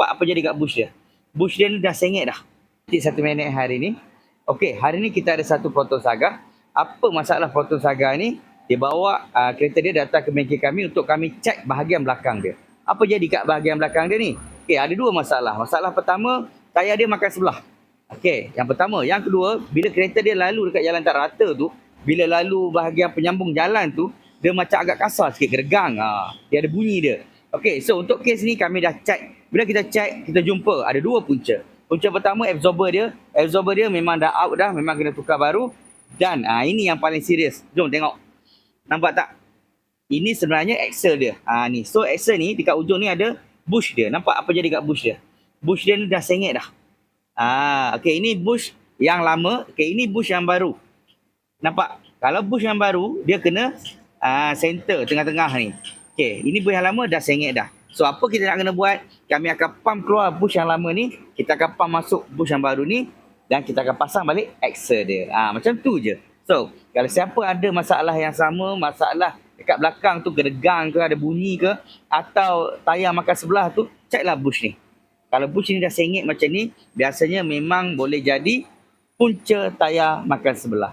Nampak apa jadi kat bush dia? Bush dia ni dah sengit dah. Tik satu minit hari ni. Okey, hari ni kita ada satu foto saga. Apa masalah foto saga ni? Dia bawa uh, kereta dia datang ke bengkel kami untuk kami cek bahagian belakang dia. Apa jadi kat bahagian belakang dia ni? Okey, ada dua masalah. Masalah pertama, tayar dia makan sebelah. Okey, yang pertama. Yang kedua, bila kereta dia lalu dekat jalan tak rata tu, bila lalu bahagian penyambung jalan tu, dia macam agak kasar sikit, geregang. Ha, dia ada bunyi dia. Okey, so untuk kes ni kami dah cek. Bila kita cek, kita jumpa ada dua punca. Punca pertama absorber dia. Absorber dia memang dah out dah, memang kena tukar baru. Dan ah ini yang paling serius. Jom tengok. Nampak tak? Ini sebenarnya axle dia. Ah ni. So axle ni dekat ujung ni ada bush dia. Nampak apa jadi kat bush dia? Bush dia ni dah sengit dah. Ah, okey ini bush yang lama, okey ini bush yang baru. Nampak? Kalau bush yang baru, dia kena ah center tengah-tengah ni. Okey, ini bush yang lama dah sengit dah. So apa kita nak kena buat? Kami akan pump keluar bush yang lama ni, kita akan pump masuk bush yang baru ni dan kita akan pasang balik axle dia. Ah macam tu je. So, kalau siapa ada masalah yang sama, masalah dekat belakang tu gedegang ke, ada bunyi ke atau tayar makan sebelah tu, ceklah bush ni. Kalau bush ni dah sengit macam ni, biasanya memang boleh jadi punca tayar makan sebelah.